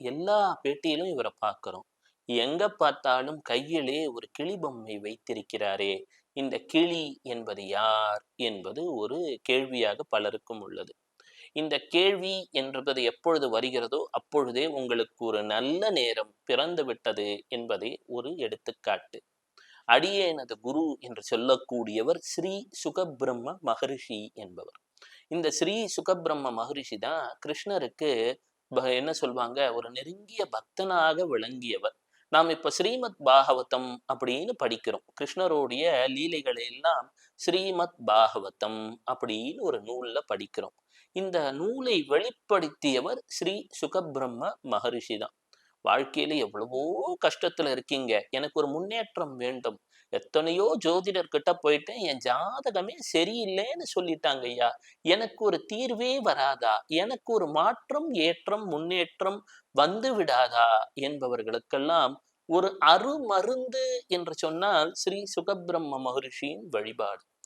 எல்லா பேட்டியிலும் இவரை பார்க்கிறோம். எங்க பார்த்தாலும் கையிலே ஒரு கிளி பொம்மை வைத்திருக்கிறாரே இந்த கிளி என்பது யார் என்பது ஒரு கேள்வியாக பலருக்கும் உள்ளது. இந்த கேள்வி என்பது எப்பொழுது வருகிறதோ அப்பொழுதே உங்களுக்கு ஒரு நல்ல நேரம் பிறந்து விட்டது என்பதை ஒரு எடுத்துக்காட்டு. அடியேனது குரு என்று சொல்லக்கூடியவர் ஸ்ரீ சுகபிரம்ம மகரிஷி என்பவர். இந்த ஸ்ரீ சுகபிரம்ம மகரிஷி தான் கிருஷ்ணருக்கு என்ன சொல்வாங்க? ஒரு நெருங்கிய பக்தனாக விளங்கியவர். நாம் இப்ப ஸ்ரீமத் பாகவதம் அப்படின்னு படிக்கிறோம். கிருஷ்ணருடைய லீலைகளை எல்லாம் ஸ்ரீமத் பாகவதம் அப்படின்னு ஒரு நூல்ல படிக்கிறோம். இந்த நூலை வெளிப்படுத்தியவர் ஸ்ரீ சுகபிரம்ம மகரிஷி தான். வாழ்க்கையில எவ்வளவோ கஷ்டத்துல இருக்கீங்க. எனக்கு ஒரு முன்னேற்றம் வேண்டும். எத்தனையோ ஜோதிடர்கிட்ட போயிட்டு என் ஜாதகமே சரியில்லைன்னு சொல்லிட்டாங்க ஐயா. எனக்கு ஒரு தீர்வே வராதா? எனக்கு ஒரு மாற்றம் ஏற்றம் முன்னேற்றம் வந்து விடாதா? என்பவர்களுக்கெல்லாம் ஒரு அருமருந்து என்று சொன்னால் ஸ்ரீ சுகபிரம்ம மகரிஷியின் வழிபாடு.